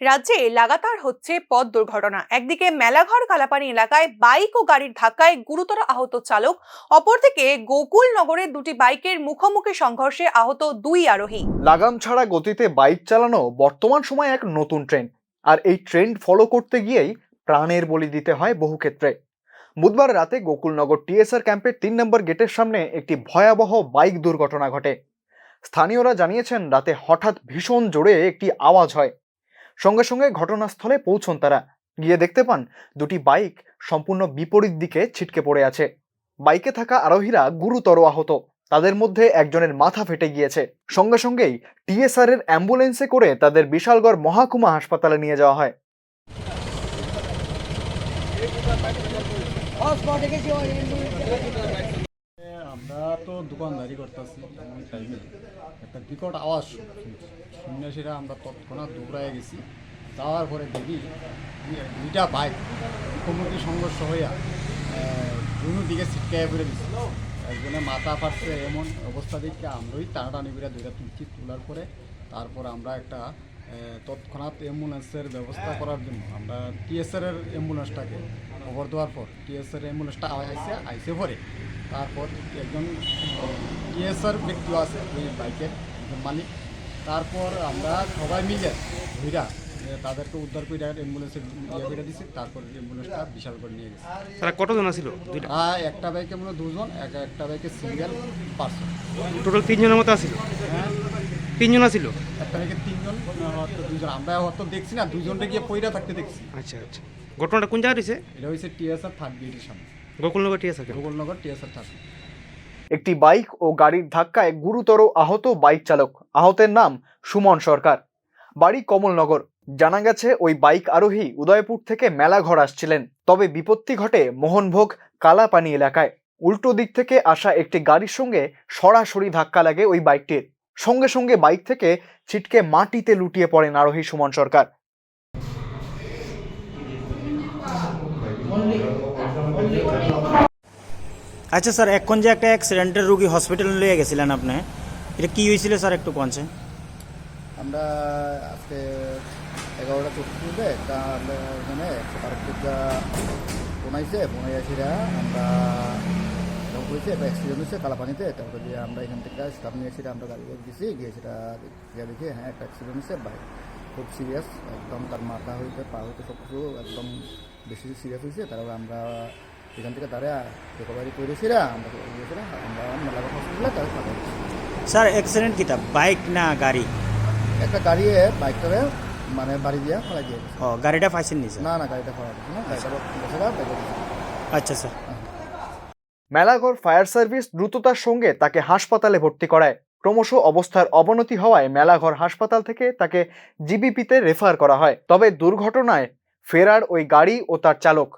রাজ্যে লাগাতার হচ্ছে পথ দুর্ঘটনা। একদিকে মেলাঘর কালাপানি এলাকায় বাইক ও গাড়ির ধাক্কায় গুরুতর আহত চালক, অপরদিকে গোকুল নগরের দুটি বাইকের মুখোমুখি সংঘর্ষে আহত দুই আরোহী। লাগাম ছাড়া গতিতে বাইক চালানো বর্তমান সময়ে এক নতুন ট্রেন্ড আর এই ট্রেন্ড ফলো করতে গিয়েই প্রাণের বলি দিতে হয় বহু ক্ষেত্রে। বুধবার রাতে গোকুলনগর টিএসআর ক্যাম্পের তিন নম্বর গেটের সামনে একটি ভয়াবহ বাইক দুর্ঘটনা ঘটে। স্থানীয়রা জানিয়েছেন, রাতে হঠাৎ ভীষণ জোরে একটি আওয়াজ হয়। সঙ্গে সঙ্গে ঘটনাস্থলে পৌঁছন তারা। গিয়ে দেখতে পান দুটি বাইক সম্পূর্ণ বিপরীত দিকে ছিটকে পড়ে আছে। বাইকে থাকা আরোহীরা গুরুতর আহত। তাদের মধ্যে একজনের মাথা ফেটে গিয়েছে। সঙ্গে সঙ্গেই টিএসআর এর অ্যাম্বুলেন্সে করে তাদের বিশালগড় মহাকুমা হাসপাতালে নিয়ে যাওয়া হয়। দোকানদারি করতেছি। এমন টাইমে একটা বিকট আওয়াজ সেটা আমরা তৎক্ষণাৎ দৌড়ায় গেছি। যাওয়ার পরে দেখি দুইটা বাইক মুখোমুখি সংঘর্ষ হইয়া দুনো দিকে ছিটকায় পড়ে দিচ্ছে একজনে মাথা ফাটছে এমন অবস্থা দেখে আমরাই টানাটানি করে দুইটা তুলছি, তোলার পরে তারপর আমরা একটা তৎক্ষণাৎ অ্যাম্বুলেন্সের ব্যবস্থা করার জন্য আমরা টিএসআর এর অ্যাম্বুলেন্সটাকে খবর দেওয়ার পর টিএসআর অ্যাম্বুলেন্সটা আইসে আইসে পরে তারপর একজন টিএসআর ব্যক্তিও আছে ওই বাইকের একজন মালিক। তারপর আমরা সবাই মিলে ঘুরা তাদেরকে উদ্ধার করে অ্যাম্বুলেন্সে ইয়ে করে দিছি তারপর অ্যাম্বুলেন্সটা বিশাল করে নিয়ে গেছে। তারা কতজন ছিল আর একটা বাইকে মনে হয় দুজন এক একটা বাইকে সিঙ্গেল পার্সন। টোটাল তিনজনের মতো আছিল? হ্যাঁ। তিনজন আছিল? একটা বাইকে তিনজন দুজন আমরা হয়তো দেখছি না দুজনটা গিয়ে পইরা থাকতে দেখছি। আচ্ছা আচ্ছা। ঘটনাটা কোন জায়গায় হয়েছে এটা হয়েছে টিএসআর থার্ড গেটের সামনে। গোকুলনগর টি আছে গোকুলনগর টিএসআর থার্ড একটি বাইক ও গাড়ির ধাক্কায় গুরুতর আহত বাইক চালক। আহতের নাম সুমন সরকার। বাড়ি কমলনগর। জানা গেছে ওই বাইক আরোহী উদয়পুর থেকে মেলাঘর আসছিলেন। তবে বিপত্তি ঘটে মোহনভোগ কালাপানি এলাকায়। উল্টো দিক থেকে আসা একটি গাড়ির সঙ্গে সরাসরি ধাক্কা লাগে ওই বাইকটির। সঙ্গে সঙ্গে বাইক থেকে ছিটকে মাটিতে লুটিয়ে পড়েন আরোহী সুমন সরকার। আচ্ছা স্যার, এখন যে একটা অ্যাক্সিডেন্টের রুগী হসপিটালে নিয়ে গেছিলেন আপনি, এটা কি হয়েছিল স্যার একটু কোনছে আমরা আজকে এগারোটা চতুর্থে আমরা এখানে পারক্ষিকা বনাইছে বনাইয়াছিরা আমরা হয়েছে একটা অ্যাক্সিডেন্ট হয়েছে কালাপানিতে, তারপরে দিয়ে আমরা এখান থেকে স্টাফ নিয়েছিলাম আমরা গাড়ি গেছি, গিয়ে সেটা দেখি হ্যাঁ একটা অ্যাক্সিডেন্ট হয়েছে বাইক খুব সিরিয়াস একদম তার মাথা হইতে, পা হইতে সব কিছু একদম বেশি সিরিয়াস হয়েছে তারপরে আমরা এখান থেকে তারা রিকভারি করেছিলাম আমরা আমরা মেলাঘাট হসপিটালে তারা পাঠাইছি স্যার অ্যাক্সিডেন্ট কিটা? বাইক না গাড়ি? একটা গাড়ি বাইকটারে মানে বাড়ি দিয়া ফেলা দিয়ে ও গাড়িটা পাইছেন নি না না গাড়িটা ফেলা গেছে না দিছে। আচ্ছা। স্যার। মেলাঘর ফায়ার সার্ভিস দ্রুততার সঙ্গে তাকে হাসপাতালে ভর্তি করায়। ক্রমশ অবস্থার অবনতি হওয়ায় মেলাঘর হাসপাতাল থেকে তাকে জিবিপিতে রেফার করা হয়। তবে দুর্ঘটনায় ফেরার ওই গাড়ি ও তার চালক